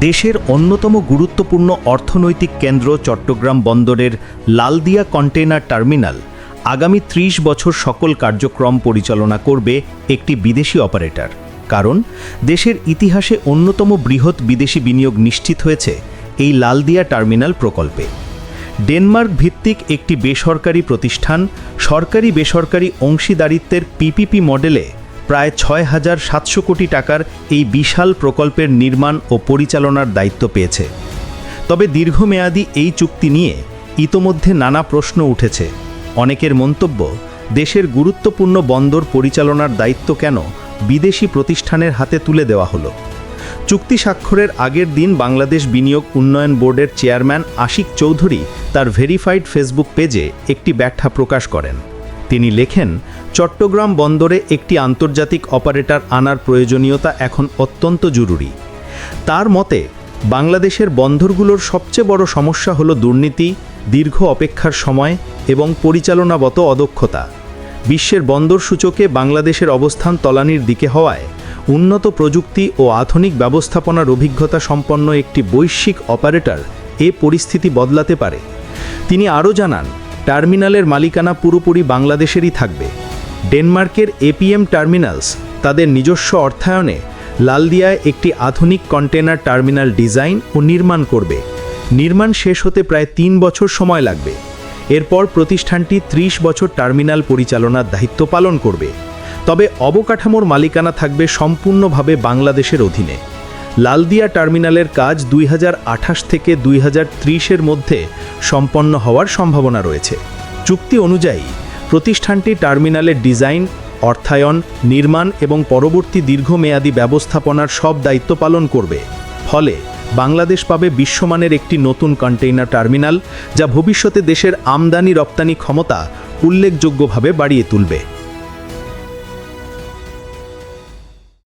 দেশের অন্যতম গুরুত্বপূর্ণ অর্থনৈতিক কেন্দ্র চট্টগ্রাম বন্দরের লালদিয়া কন্টেইনার টার্মিনাল আগামী ত্রিশ বছর সকল কার্যক্রম পরিচালনা করবে একটি বিদেশি অপারেটর। কারণ, দেশের ইতিহাসে অন্যতম বৃহৎ বিদেশি বিনিয়োগ নিশ্চিত হয়েছে এই লালদিয়া টার্মিনাল প্রকল্পে। ডেনমার্ক ভিত্তিক একটি বেসরকারি প্রতিষ্ঠান সরকারি বেসরকারি অংশীদারিত্বের পিপিপি মডেলে প্রায় ছয় হাজার সাতশো কোটি টাকার এই বিশাল প্রকল্পের নির্মাণ ও পরিচালনার দায়িত্ব পেয়েছে। তবে দীর্ঘমেয়াদী এই চুক্তি নিয়ে ইতোমধ্যে নানা প্রশ্ন উঠেছে। অনেকের মন্তব্য, দেশের গুরুত্বপূর্ণ বন্দর পরিচালনার দায়িত্ব কেন বিদেশি প্রতিষ্ঠানের হাতে তুলে দেওয়া হলো? চুক্তি স্বাক্ষরের আগের দিন বাংলাদেশ বিনিয়োগ উন্নয়ন বোর্ডের চেয়ারম্যান আশিক চৌধুরী তার ভেরিফাইড ফেসবুক পেজে একটি ব্যাখ্যা প্রকাশ করেন। তিনি লেখেন, চট্টগ্রাম বন্দরে একটি আন্তর্জাতিক অপারেটর আনার প্রয়োজনীয়তা এখন অত্যন্ত জরুরি। তার মতে, বাংলাদেশের বন্দরগুলোর সবচেয়ে বড় সমস্যা হলো দুর্নীতি, দীর্ঘ অপেক্ষার সময় এবং পরিচালনাগত অদক্ষতা। বিশ্বের বন্দর সূচকে বাংলাদেশের অবস্থান তলানির দিকে হওয়ায় উন্নত প্রযুক্তি ও আধুনিক ব্যবস্থাপনার অভিজ্ঞতা সম্পন্ন একটি বৈশ্বিক অপারেটর এ পরিস্থিতি বদলাতে পারে। তিনি আরও জানান টার্মিনালের মালিকানা পুরোপুরি বাংলাদেশেরই থাকবে। ডেনমার্কের এপিএম টার্মিনালস তাদের নিজস্ব অর্থায়নে লালদিয়ায় একটি আধুনিক কন্টেনার টার্মিনাল ডিজাইন ও নির্মাণ করবে। নির্মাণ শেষ হতে প্রায় তিন বছর সময় লাগবে। এরপর প্রতিষ্ঠানটি ৩০ বছর টার্মিনাল পরিচালনার দায়িত্ব পালন করবে। তবে অবকাঠামোর মালিকানা থাকবে সম্পূর্ণভাবে বাংলাদেশের অধীনে। লালদিয়া টার্মিনালের কাজ দুই হাজার আঠাশ থেকে দুই এর মধ্যে সম্পন্ন হওয়ার সম্ভাবনা রয়েছে। চুক্তি অনুযায়ী প্রতিষ্ঠানটি টার্মিনালের ডিজাইন, অর্থায়ন, নির্মাণ এবং পরবর্তী দীর্ঘমেয়াদী ব্যবস্থাপনার সব দায়িত্ব পালন করবে। ফলে বাংলাদেশ পাবে বিশ্বমানের একটি নতুন কন্টেইনার টার্মিনাল যা ভবিষ্যতে দেশের আমদানি রপ্তানি ক্ষমতা উল্লেখযোগ্যভাবে বাড়িয়ে তুলবে।